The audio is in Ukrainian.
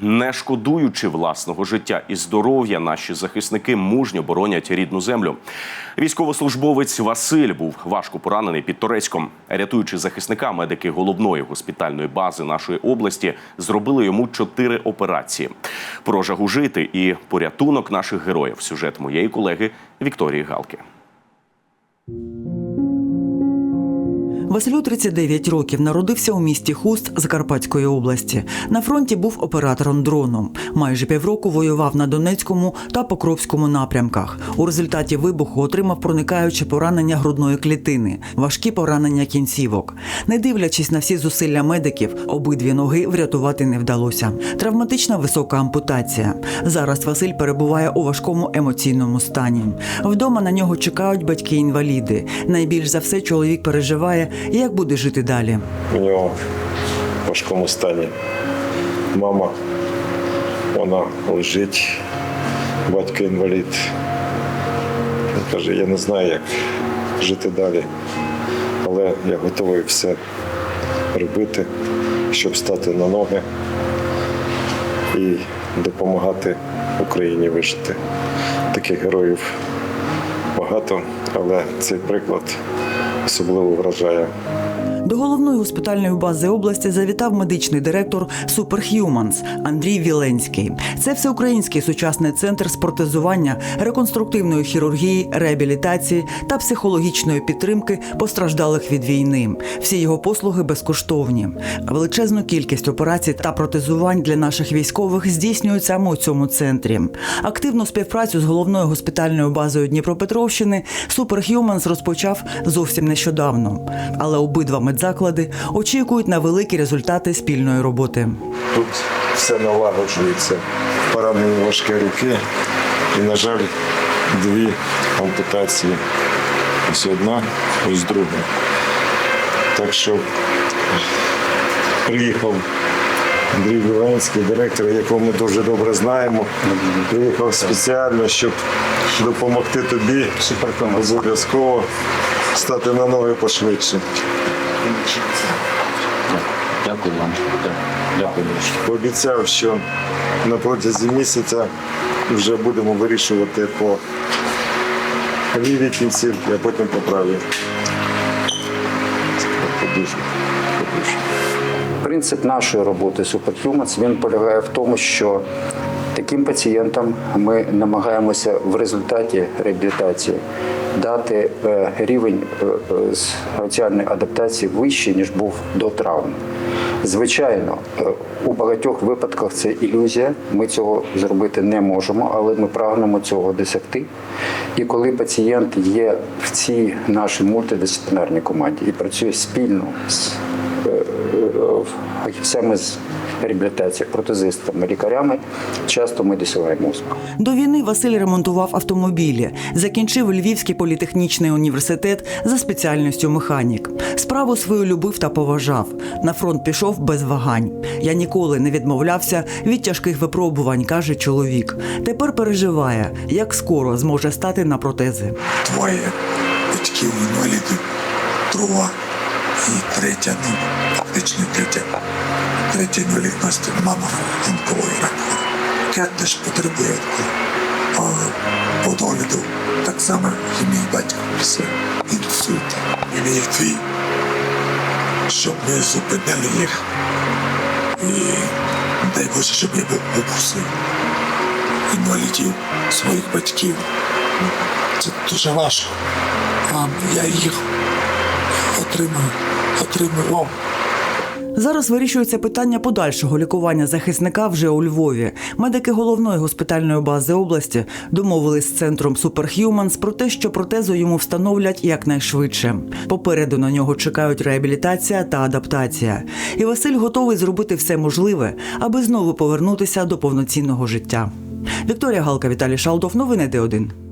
Не шкодуючи власного життя і здоров'я, наші захисники мужньо боронять рідну землю. Військовослужбовець Василь був важко поранений під Торецьком. Рятуючи захисника, медики головної госпітальної бази нашої області зробили йому чотири операції. Про жагу жити і порятунок наших героїв. Сюжет моєї колеги Вікторії Галки. Василю 39 років народився у місті Хуст Закарпатської області. На фронті був оператором дрону. Майже півроку воював на Донецькому та Покровському напрямках. У результаті вибуху отримав проникаюче поранення грудної клітини, важкі поранення кінцівок. Не дивлячись на всі зусилля медиків, обидві ноги врятувати не вдалося. Травматична висока ампутація. Зараз Василь перебуває у важкому емоційному стані. Вдома на нього чекають батьки-інваліди. Найбільш за все чоловік переживає, як буде жити далі. у нього в важкому стані. Мама, вона лежить, батько інвалід. Він каже, я не знаю, як жити далі, але я готовий все робити, щоб стати на ноги і допомагати Україні вижити. Таких героїв багато, але цей приклад особливо вражає. До головної госпітальної бази області завітав медичний директор Superhumans Андрій Віленський. Це всеукраїнський сучасний центр з протезування, реконструктивної хірургії, реабілітації та психологічної підтримки постраждалих від війни. Всі його послуги безкоштовні. Величезну кількість операцій та протезувань для наших військових здійснюють саме у цьому центрі. Активну співпрацю з головною госпітальною базою Дніпропетровщини Superhumans розпочав зовсім нещодавно. Але обидва медзаклади очікують на великі результати спільної роботи. Тут все налагоджується. Поранені важкі руки. І, на жаль, дві ампутації. Ось одна, ось друга. Так що приїхав Андрій Біланський, директор, якого ми дуже добре знаємо. Приїхав спеціально, щоб допомогти тобі обов'язково стати на ноги пошвидше. Дякую вам. Дякую. Пообіцяв, що на протязі місяця вже будемо вирішувати по лівій кінцівці, а потім по правій. Принцип нашої роботи Superhumans він полягає в тому, що таким пацієнтам ми намагаємося в результаті реабілітації дати е, рівень е, е, соціальної адаптації вищий, ніж був до травм. Звичайно, е, у багатьох випадках це ілюзія. Ми цього зробити не можемо, але ми прагнемо цього досягти. І коли пацієнт є в цій нашій мультидисциплінарній команді і працює спільно з е, е, фахівцями з реабілітації, протезистами, лікарями, часто ми досягаємо успіху. До війни Василь ремонтував автомобілі, закінчив Львівський політехнічний університет за спеціальністю механік. Справу свою любив та поважав. На фронт пішов без вагань. Я ніколи не відмовлявся від тяжких випробувань, каже чоловік. Тепер переживає, як скоро зможе стати на протези. двоє батьків інвалідів, друга і третя, ну, фактично третя. Третя інвалідність мама рак. Я теж потребує по догляду так само і мій батько все інсульт. І мій твій, щоб ми зупинили їх. І дай Боже, щоб я був опусив інвалідів, своїх батьків. Це дуже важко. А я їх отримую, отримував. Зараз вирішується питання подальшого лікування захисника вже у Львові. Медики головної госпітальної бази області домовились з центром Superhumans про те, що протезу йому встановлять якнайшвидше. Попереду на нього чекають реабілітація та адаптація. І Василь готовий зробити все можливе, аби знову повернутися до повноцінного життя. Вікторія Галка, Віталій Шалдов. Новини Д1.